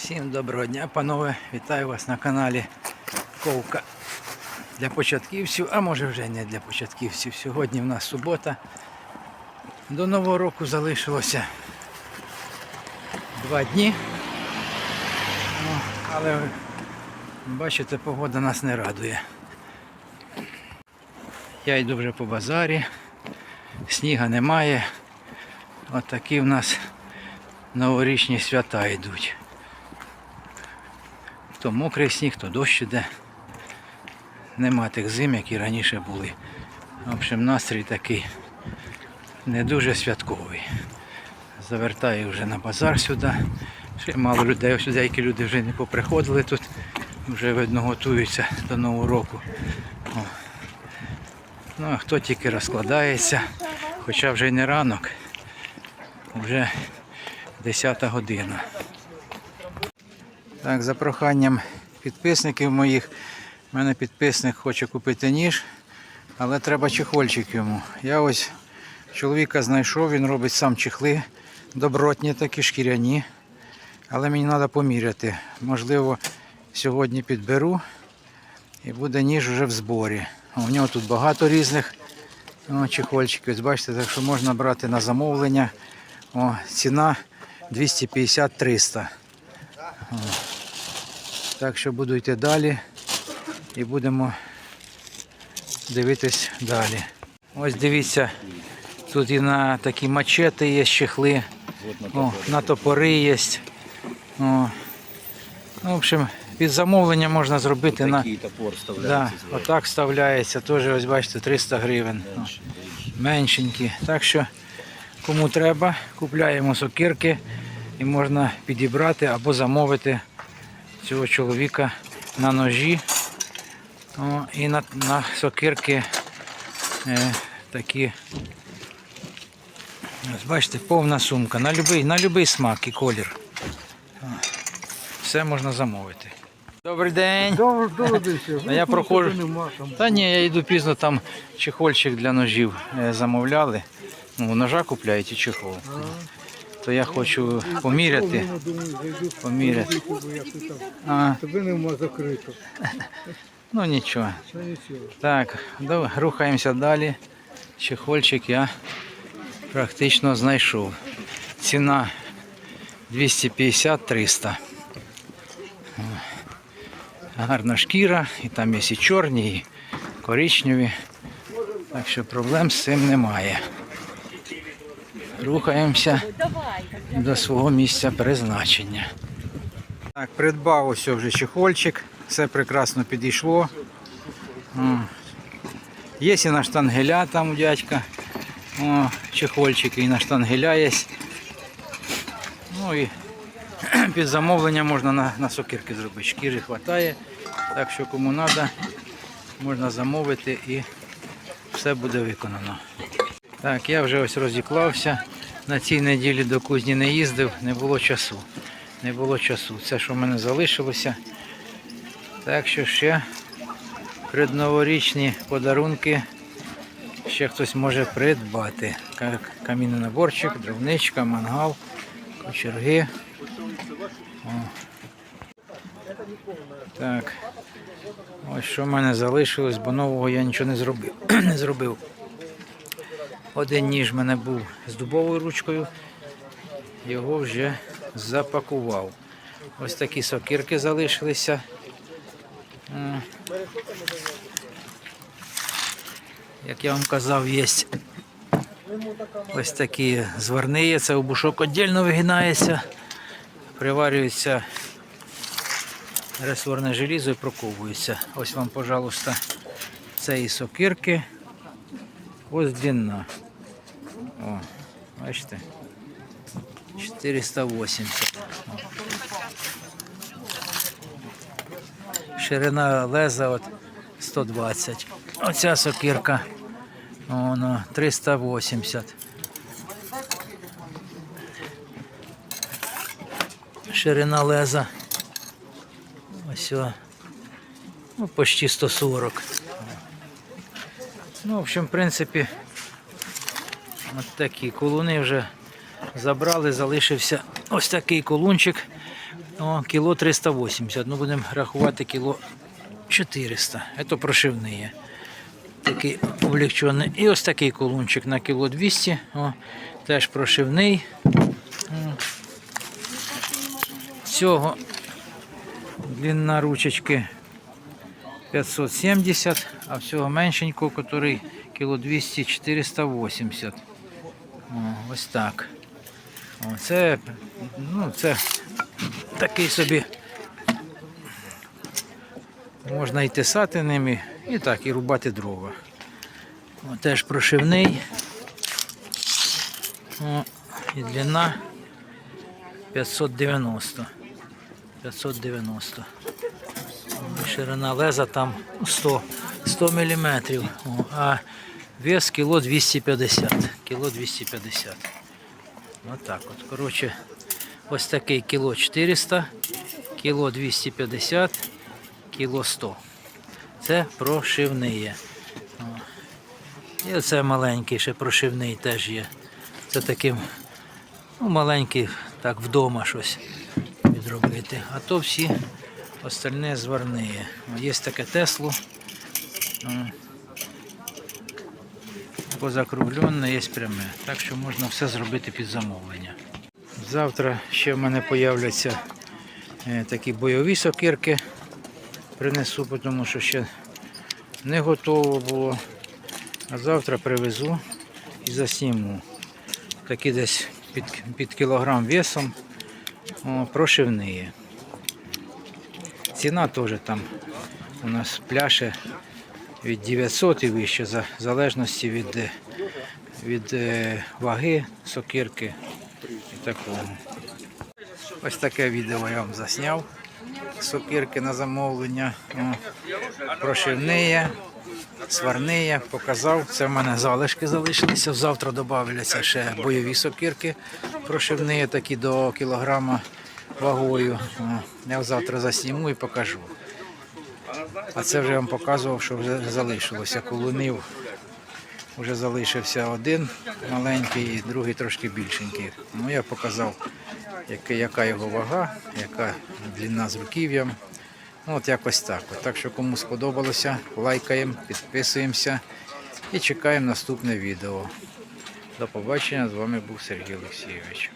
Всім доброго дня, панове! Вітаю вас на каналі Ковка для початківців, а може вже не для початківців. Сьогодні в нас субота. До Нового року залишилося два дні. Ну, але бачите, погода нас не радує. Я йду вже по базарі, сніга немає. Отакі в нас новорічні свята йдуть. То мокрий сніг, то дощ іде. Нема тих зим, які раніше були. В общем, настрій такий не дуже святковий. Завертаю вже на базар сюди. Ще мало людей, ось деякі люди вже не поприходили тут, вже видно готуються до Нового року. О. Ну а хто тільки розкладається, хоча вже й не ранок, вже 10 година. Так, за проханням підписників моїх. У мене підписник хоче купити ніж, але треба чехольчик йому. Я ось чоловіка знайшов, він робить сам чехли, добротні такі шкіряні. Але мені треба поміряти. Можливо, сьогодні підберу і буде ніж вже в зборі. У нього тут багато різних о, чехольчиків. Бачите, так що можна брати на замовлення. О, ціна 250-300. Так що буду йти далі і будемо дивитись далі. Ось дивіться, тут і на такі мачети є чехли, О, на топори є. О. Ну, в общем, під замовлення можна зробити на. Такий топор Да, отак вставляється, теж ось бачите, 300 гривень. О, Меншенькі. Так що кому треба, купляємо сокирки і можна підібрати або замовити цього чоловіка на ножі. О, і на, на сокирки е, такі. Ось бачите, повна сумка. На будь-який на любий смак і колір. Все можна замовити. Добрий день. Добре, добре, ще. Я проходжу. Та ні, я йду пізно, там чехольчик для ножів е, замовляли. Ну, ножа купляють і чехол. То я хочу поміряти. Поміряти. А, Тебе нема закрито. ну нічого. Так, давай, рухаємося далі. Чехольчик я практично знайшов. Ціна 250-300. Гарна шкіра, і там є і чорні, і коричневі. Так що проблем з цим немає. Рухаємося до свого місця призначення. Так, придбав ось вже чехольчик, все прекрасно підійшло. Є і на штангеля там у дядька. О, чехольчики і на штангеля є. Ну і під замовлення можна на, на сокирки зробити. Шкіри вистачає. Так що кому треба, можна замовити і все буде виконано. Так, я вже ось розіклався. На цій неділі до кузні не їздив, не було часу. Не було часу. Це, що в мене залишилося. Так що ще предноворічні подарунки ще хтось може придбати. Ка- Камінний наборчик, дровничка, мангал, кочерги. О. Так. Ось що в мене залишилось, бо нового я нічого не зробив. не зробив. Один ніж в мене був з дубовою ручкою, його вже запакував. Ось такі сокирки залишилися. Як я вам казав, є ось такі зварні, це у бушок віддільно вигинається, приварюється ресорне желізо і проковується. Ось вам, пожалуйста, це і сокирки. Ось длина. О, бачите? 480. О. Ширина леза от 120. Оця сокирка. Вона 380. Ширина леза. Ось. Ну, почти 140. Ну, в общем, в принципі, от такі колуни вже забрали, залишився ось такий колунчик. О, кіло 380. Ну, будемо рахувати кіло 400. Це прошивний. Такий облегчений. І ось такий колунчик на кіло 200. О, теж прошивний. Цього длина ручечки 570, а всього меншенького, який кіло 200 480. О, ось так. О, це, ну, це такий собі. Можна і тисати ними, і так, і рубати дрова. О, теж прошивний. О, і длина 590. 590. Ширина леза там 100, 100 мм. А вес кіло 250. Кіло 250. Отак от. Коротше, ось такий кіло 400, кіло 250, кіло 100. Це прошивний. О. І оце маленький ще прошивний теж є. Це таким ну, маленький, так вдома щось відробити. А то всі остальне зварні. Є таке Тесло. Позакруглене, є пряме. Так що можна все зробити під замовлення. Завтра ще в мене появляться е, такі бойові сокирки. Принесу, тому що ще не готово було. А завтра привезу і засніму. Такі десь під, під кілограм весом. Прошивні. Ціна теж там у нас пляше від 900 і вище, в залежності від, е, від е, ваги сокирки і такого. Ось таке відео я вам засняв. Сокирки на замовлення. Прошивні, сварні, показав. Це в мене залишки залишилися. Завтра додаються ще бойові сокирки прошивні, такі до кілограма вагою. Я завтра засніму і покажу. А це вже я вам показував, що вже залишилося. Колунив вже залишився один маленький і другий трошки більшенький. Ну я показав, яка, його вага, яка длина з руків'ям. Ну, от якось так. Так що кому сподобалося, лайкаємо, підписуємося і чекаємо наступне відео. До побачення. З вами був Сергій Олексійович.